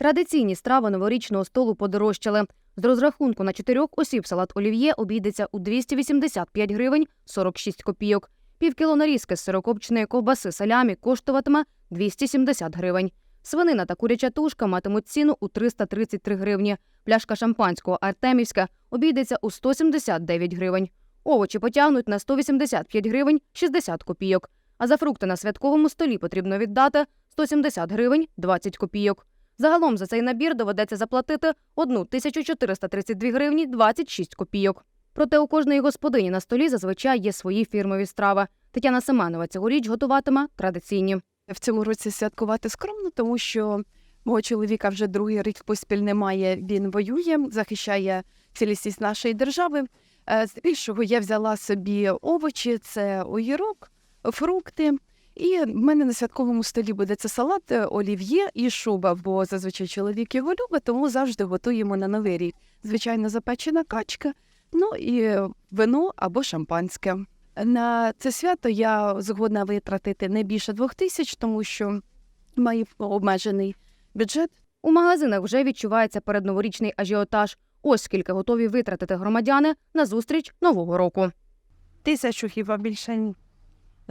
Традиційні страви новорічного столу подорожчали. З розрахунку на чотирьох осіб салат олів'є обійдеться у 285 гривень 46 копійок. Півкіло нарізки з сирокопченої ковбаси салямі коштуватиме 270 гривень. Свинина та куряча тушка матимуть ціну у 333 гривні. Пляшка шампанського Артемівська обійдеться у 179 гривень. Овочі потягнуть на 185 гривень 60 копійок. А за фрукти на святковому столі потрібно віддати 170 гривень 20 копійок. Загалом за цей набір доведеться заплатити 1432 гривні 26 копійок. Проте у кожної господині на столі зазвичай є свої фірмові страви. Тетяна Семенова цьогоріч готуватиме традиційні. в цьому році святкувати скромно, тому що мого чоловіка вже другий рік поспіль немає. Він воює, захищає цілісність нашої держави. Е, Здебільшого я взяла собі овочі, це огірок, фрукти. І в мене на святковому столі буде це салат, е, олів'є і шуба, бо зазвичай чоловік його любить, тому завжди готуємо на новий рік. Звичайно, запечена качка, ну і вино або шампанське. На це свято я згодна витратити не більше двох тисяч, тому що маю обмежений бюджет. У магазинах вже відчувається передноворічний ажіотаж. Ось скільки готові витратити громадяни на зустріч нового року. Тисячу хіба більше ні.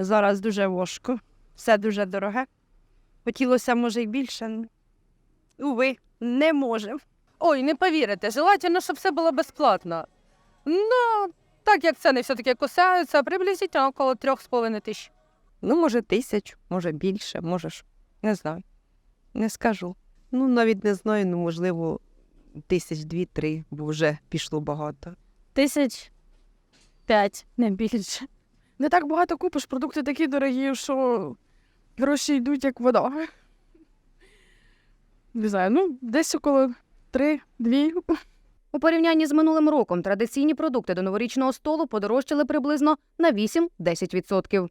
Зараз дуже важко, все дуже дороге. Хотілося, може, й більше. Уви, не можемо. Ой, не повірите, желательно, щоб все було безплатно. Ну, так як ціни все-таки кусаються, приблизительно около трьох з половиною тисяч. Ну, може, тисяч, може більше, може ж. Не знаю. Не скажу. Ну, навіть не знаю, ну, можливо, тисяч дві-три, бо вже пішло багато. Тисяч п'ять, не більше. Не так багато купиш, продукти такі дорогі, що гроші йдуть як вода. Не знаю, ну, десь около три-дві. У порівнянні з минулим роком традиційні продукти до новорічного столу подорожчали приблизно на 8-10%.